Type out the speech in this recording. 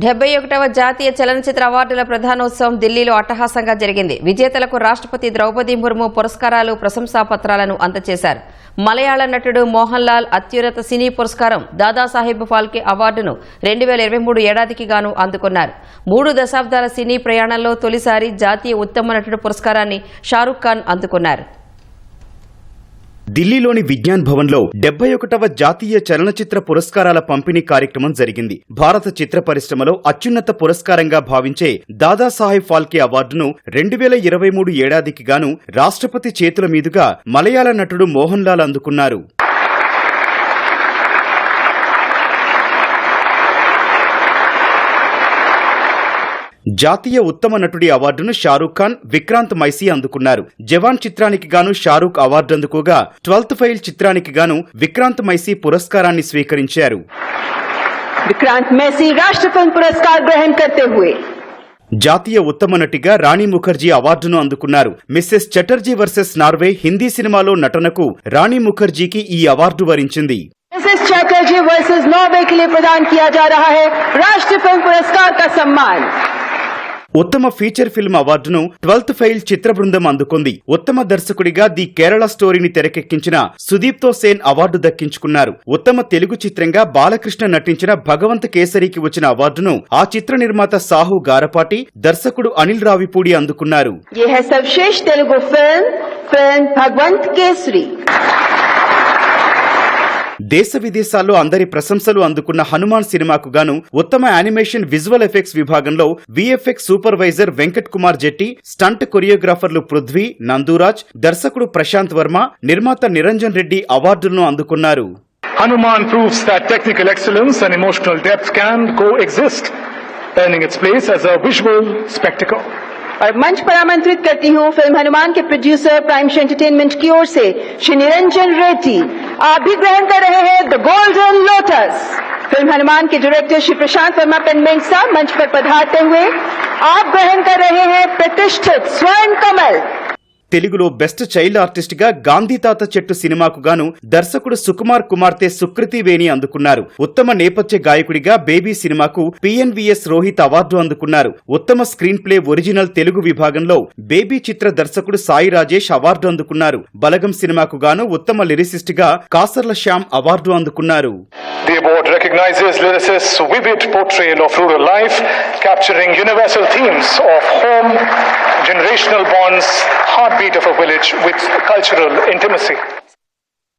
డెబ్బై ఒకటవ జాతీయ చలనచిత్ర అవార్డుల ప్రధానోత్సవం ఢిల్లీలో అట్టహాసంగా జరిగింది. విజేతలకు రాష్ట్రపతి ద్రౌపది ముర్ము పురస్కారాలు ప్రశంసా పత్రాలను అందజేశారు. మలయాళ నటుడు మోహన్ లాల్ అత్యున్నత సినీ పురస్కారం దాదాసాహెబ్ ఫాల్కే అవార్డును రెండు వేల ఇరవై మూడు ఏడాదికి గాను అందుకున్నారు. మూడు దశాబ్దాల సినీ ప్రయాణంలో తొలిసారి జాతీయ ఉత్తమ నటుడు పురస్కారాన్ని షారుఖ్ ఖాన్ అందుకున్నారు. ఢిల్లీలోని విజ్ఞాన్ భవన్లో డెబ్బై ఒకటవ జాతీయ చలనచిత్ర పురస్కారాల పంపిణీ కార్యక్రమం జరిగింది. భారత చిత్ర పరిశ్రమలో అత్యున్నత పురస్కారంగా భావించే దాదాసాహెబ్ ఫాల్కే అవార్డును రెండు వేల ఇరవై మూడు ఏడాదికి గాను రాష్ట్రపతి చేతుల మీదుగా మలయాళ నటుడు మోహన్ లాల్ అందుకున్నారు. జాతీయ ఉత్తమ నటుడి అవార్డును షారూఖ్ ఖాన్ విక్రాంత్ మైసీ అందుకున్నారు జవాన్ చిత్రానికి గాను షారూఖ్ అవార్డు అందుకోగా ట్వెల్త్ ఫెయిల్ చిత్రానికి గాను విక్రాంత్ మైసీ పురస్కారాన్ని స్వీకరించారు विक्रांत मैसी राष्ट्र फिल्म पुरस्कार ग्रहण करते हुए జాతీయ ఉత్తమ నటిగా రాణి ముఖర్జీ అవార్డును అందుకున్నారు Mrs Chatterjee versus Norway Hindi సినిమాలో నటనకు రాణి ముఖర్జీకి ఈ అవార్డు వరించింది मिसेस चैटर्जी वर्सेस नॉर्वे के लिए प्रदान किया जा रहा है राष्ट्रीय फिल्म पुरस्कार का सम्मान ఉత్తమ ఫీచర్ ఫిల్మ్ అవార్డును ట్వెల్త్ ఫెయిల్ చిత్ర బృందం అందుకుంది. ఉత్తమ దర్శకుడిగా ది కేరళ స్టోరీని తెరకెక్కించిన సుదీప్తో సేన్ అవార్డు దక్కించుకున్నారు. ఉత్తమ తెలుగు చిత్రంగా బాలకృష్ణ నటించిన భగవంత్ కేసరికి వచ్చిన అవార్డును ఆ చిత్ర నిర్మాత సాహు గారపాటి దర్శకుడు అనిల్ రావిపూడి అందుకున్నారు. భగవంత్ కేసరి దేశ విదేశాల్లో అందరి ప్రశంసలు అందుకున్న హనుమాన్ సినిమాకు గాను ఉత్తమ యానిమేషన్ విజువల్ ఎఫెక్ట్స్ విభాగంలో VFX supervisor Venkat Kumar Jetti stunt choreographers Prithvi Nanduraj దర్శకుడు ప్రశాంత్ వర్మ నిర్మాత నిరంజన్ రెడ్డి అవార్డులను అందుకున్నారు Hanuman proves that technical excellence and emotional depth can coexist earning its place as a visual spectacle. और मंच पर आमंत्रित करती हूँ फ़िल्म हनुमान के प्रोड्यूसर प्राइम एंटरटेनमेंट की ओर से श्री निरंजन रेड्डी। आप भी ग्रहण कर रहे हैं the golden lotus film Hanuman के डायरेक्टर श्री प्रशांत वर्मा पेनमेंट साहब मंच पर पधारते हुए आप ग्रहण कर रहे हैं प्रतिष्ठित स्वर्ण कमल। తెలుగులో బెస్ట్ చైల్డ్ ఆర్టిస్ట్గా గాంధీ తాత చెట్టు సినిమాకు గాను దర్శకుడు సుకుమార్ కుమార్తె సుకృతి వేణి అందుకున్నారు. ఉత్తమ నేపథ్య గాయకుడిగా బేబీ సినిమాకు పిఎన్విఎస్ రోహిత్ అవార్డు అందుకున్నారు. ఉత్తమ స్క్రీన్ ప్లే ఒరిజినల్ తెలుగు విభాగంలో బేబీ చిత్ర దర్శకుడు సాయి రాజేష్ అవార్డు అందుకున్నారు. బలగం సినిమాకు గాను ఉత్తమ లిరిసిస్ట్గా కాసర్ల శ్యామ్ అవార్డు అందుకున్నారు. The award recognizes lyricists' vivid portrayal of rural life, capturing universal themes of home, generational bonds, heartbeat of a village with cultural intimacy.